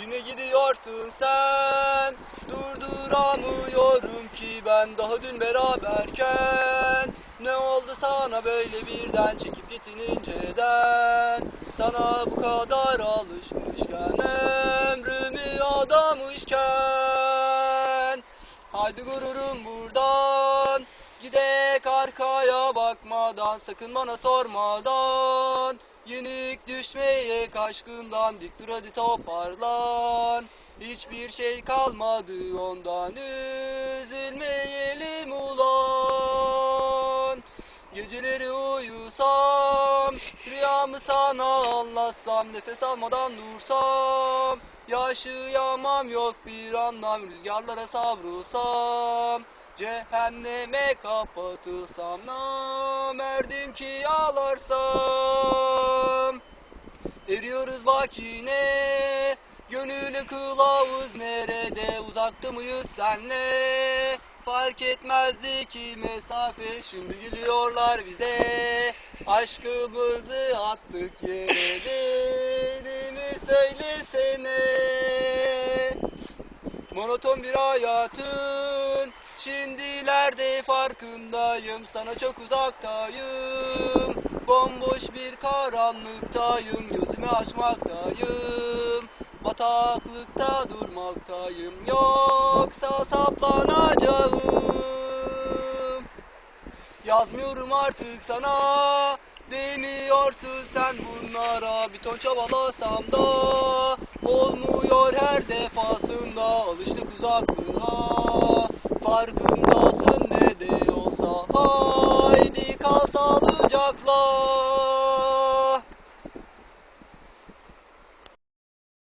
Yine gidiyorsun sen. Durduramıyorum ki ben. Daha dün beraberken. Ne oldu sana böyle birden? Çekip gittin inceden. Sana bu kadar alışmışken Ömrümü adamışken. Haydi gururum buradan Gidek bakmadan Sakın bana sormadan. Yenik düşmeye kaşkından Dik dur hadi toparlan. Hiçbir şey kalmadı ondan Üzülmeyelim ulan. Geceleri uyusam Rüyamı sana anlatsam Nefes almadan dursam. Yaşayamam yok bir anlam Rüzgarlara savrulsam Cehenneme kapatılsam Namerdim ki ağlarsam. Eriyoruz bak yine Gönüllü kılavuz nerede Uzakta mıyız senle? Fark etmezdi ki mesafe Şimdi gülüyorlar bize. Aşkımızı attık yere Değil mi söylesene. Monoton bir hayatın Şimdilerde farkındayım Sana çok uzaktayım. Bomboş bir karanlıktayım Gözümü açmaktayım. Bataklıkta durmaktayım Yoksa saplanacağım. Yazmıyorum artık sana Demiyorsun sen bunlara. Bir ton çabalasam da Olmuyor her defasında. Alıştık uzaklığa Argungo's